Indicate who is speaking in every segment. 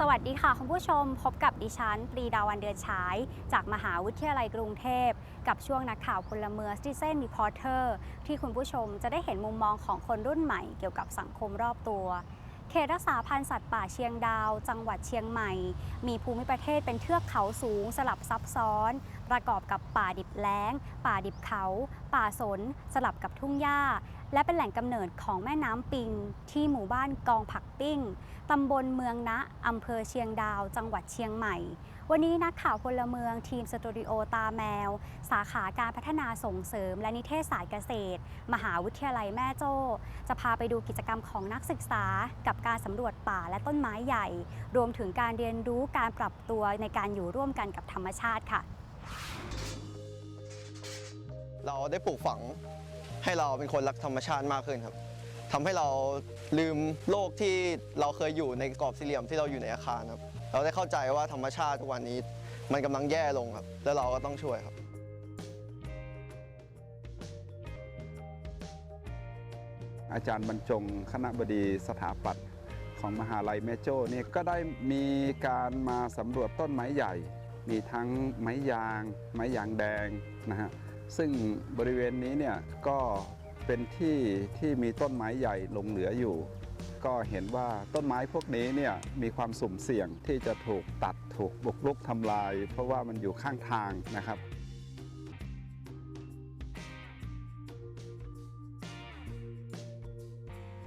Speaker 1: สวัสดีค่ะคุณผู้ชมพบกับดิฉันปรีดาวันเดือนฉาย จากมหาวิทยาลัยกรุงเทพ กับช่วงนักข่าวพลเมือง Citizen Reporter ที่คุณผู้ชมจะได้เห็นมุมมองของคนรุ่นใหม่เกี่ยวกับสังคมรอบตัว เขตรักษาพันธุ์สัตว์ป่าเชียงดาว จังหวัดเชียงใหม่ มีภูมิประเทศเป็นเทือกเขาสูงสลับซับซ้อน ประกอบกับป่าดิบแล้ง ป่าดิบเขา ป่าสน สลับกับทุ่งหญ้า และเป็นแหล่งกำเนิดของแม่น้ำปิง ที่หมู่บ้านกองผักปิ้งตำบลเมืองนะอำเภอเชียงดาว จังหวัดเชียงใหม่ วันนี้นักข่าวพลเมืองทีมสตูดิโอตาแมว สาขาการพัฒนาส่งเสริม และนิเทศศาสตร์เกษตร มหาวิทยาลัยแม่โจ้ จะพาไปดูกิจกรรมของนักศึกษา กับการสำรวจป่าและต้นไม้ใหญ่ รวมถึงการเรียนรู้การปรับตัวในการอยู่ร่วมกันกับธรรมชาติค่ะ
Speaker 2: เราได้ปลูกฝังให้เราเป็นคนรักธรรมชาติมากขึ้นครับ ทำให้เราลืมโลกที่เราเคยอยู่ในกรอบสี่เหลี่ยมที่เราอยู่ในอาคารครับ เราได้เข้าใจว่าธรรมชาติทุกวันนี้ มันกำลังแย่ลงครับ แล้วเราก็ต้องช่วยครับ
Speaker 3: อาจารย์บรรจงคณะบดีสถาปัตย์ของมหาลัยแม่โจ้เนี่ยก็ได้มีการมาสำรวจต้นไม้ใหญ่ มีทั้งไม้ยาง ไม้ยางแดงนะฮะซึ่งบริเวณนี้เนี่ยก็ เป็นที่ที่มีต้นไม้ใหญ่หลงเหลืออยู่ ก็เห็นว่าต้นไม้พวกนี้เนี่ยมีความสุ่มเสี่ยงที่จะถูกตัดถูกบุกรุกทำลาย เพราะว่ามันอยู่ข้างทางนะครับ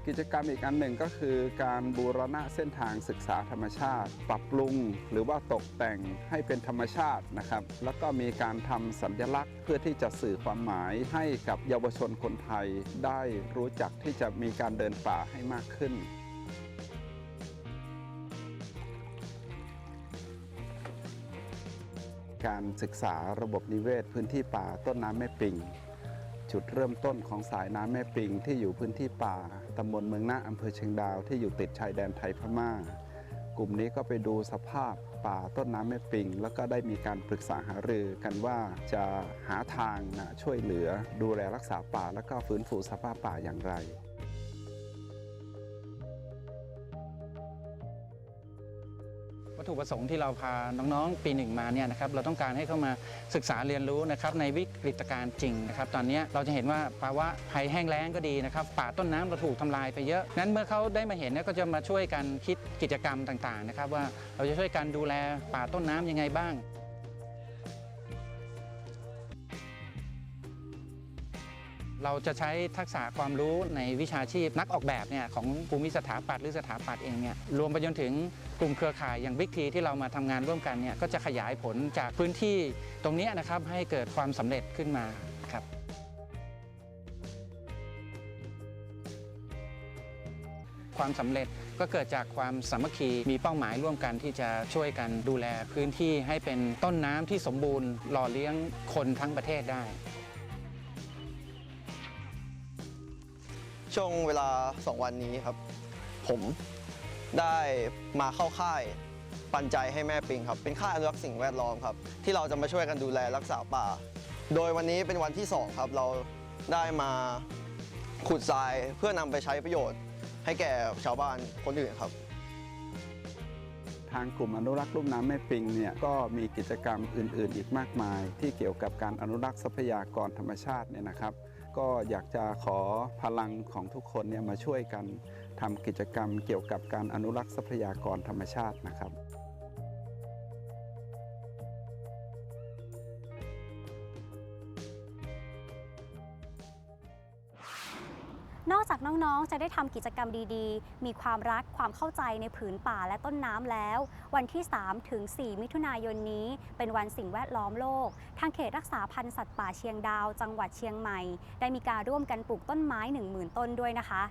Speaker 3: กิจกรรมอีกอันหนึ่งก็คือการบูรณะเส้นทางศึกษาธรรมชาติ ปรับปรุงหรือว่าตกแต่งให้เป็นธรรมชาตินะครับ แล้วก็มีการทำสัญลักษณ์ เพื่อที่จะสื่อความหมายให้กับเยาวชนคนไทย ได้รู้จักที่จะมีการเดินป่าให้มากขึ้นการศึกษาระบบนิเวศ พื้นที่ป่าต้นน้ำแม่ปิง จุดเริ่มต้นของสายน้ำแม่ปิงที่อยู่พื้นที่ป่าตำบลเมืองนาอำเภอเชียงดาวที่อยู่ติดชายแดนไทยพม่า กลุ่มนี้ก็ไปดูสภาพป่าต้นน้ำแม่ปิง แล้วก็ได้มีการปรึกษาหารือกันว่าจะหาทางนะช่วยเหลือดูแลรักษาป่า แล้วก็ฟื้นฟูสภาพป่าอย่างไร
Speaker 4: วัตถุประสงค์ที่เราพาน้องๆ ปีหนึ่งมาเนี่ยนะครับเราต้องการให้เข้ามาศึกษาเรียนรู้นะครับในวิกฤตการณ์จริงนะครับตอนนี้เราจะเห็นว่าภาวะภัยแห้งแล้งก็ดีนะครับป่าต้นน้ำเราถูกทำลายไปเยอะ นั้นเมื่อเขาได้มาเห็นเนี่ยก็จะมาช่วยกันคิดกิจกรรมต่างๆนะครับว่าเราจะช่วยกันดูแลป่าต้นน้ำยังไงบ้าง เราจะใช้ทักษะความรู้ในวิชาชีพนักออกแบบเนี่ยของภูมิสถาปัตย์หรือสถาปัตย์เองเนี่ยรวมไปจนถึงกลุ่มเครือข่ายอย่างบิ๊กทีที่เรามาทำงานร่วมกันเนี่ยก็จะขยายผลจากพื้นที่ตรงนี้นะครับให้เกิดความสำเร็จขึ้นมาครับความสำเร็จก็เกิดจากความสามัคคีมีเป้าหมายร่วมกันที่จะช่วยกันดูแลพื้นที่ให้เป็นต้นน้ำที่สมบูรณ์หล่อเลี้ยงคนทั้งประเทศได้
Speaker 2: ช่วงเวลา 2 วันนี้ครับ ผมได้มาเข้าค่ายปันใจให้แม่ปิงครับ เป็นค่ายอนุรักษ์สิ่งแวดล้อมครับ ที่เราจะมาช่วยกันดูแลรักษาป่า โดยวันนี้เป็นวันที่ 2 ครับ เราได้มาขุดทรายเพื่อนำไปใช้ประโยชน์ ให้แก่ชาวบ้านคนอื่นครับ
Speaker 3: ทางกลุ่มอนุรักษ์ลุ่มน้ำแม่ปิงเนี่ยก็มีกิจกรรมอื่นๆ อีกมากมาย ที่เกี่ยวกับการอนุรักษ์ทรัพยากรธรรมชาติเนี่ยนะครับ ก็อยากจะขอพลังของทุกคนเนี่ยมาช่วยกันทำกิจกรรมเกี่ยวกับการอนุรักษ์ทรัพยากรธรรมชาตินะครับ
Speaker 1: นอกจากน้องๆ จะได้ทำกิจกรรมดีๆ มีความรักความเข้าใจในผืนป่าและต้นน้ำแล้ว วันที่ 3 ถึง 4 มิถุนายนนี้ เป็นวันสิ่งแวดล้อมโลก ทางเขตรักษาพันธุ์สัตว์ป่าเชียงดาว จังหวัดเชียงใหม่ ได้มีการร่วมกันปลูกต้นไม้ 10,000 ต้นด้วยนะคะ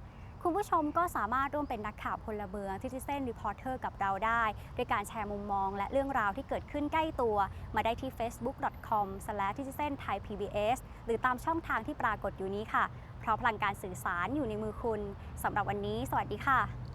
Speaker 1: คุณผู้ชมก็สามารถร่วมเป็นนักข่าวพลเมืองที่ที่เส้นรีพอร์เตอร์กับเราได้ด้วยการแชร์มุมมอง และเรื่องราวที่เกิดขึ้นใกล้ตัว มาได้ที่ facebook.com/citizen-thai-pbs หรือตามช่องทางที่ปรากฏอยู่นี้ค่ะ เพราะพลังการสื่อสารอยู่ในมือคุณสำหรับวันนี้ สวัสดีค่ะ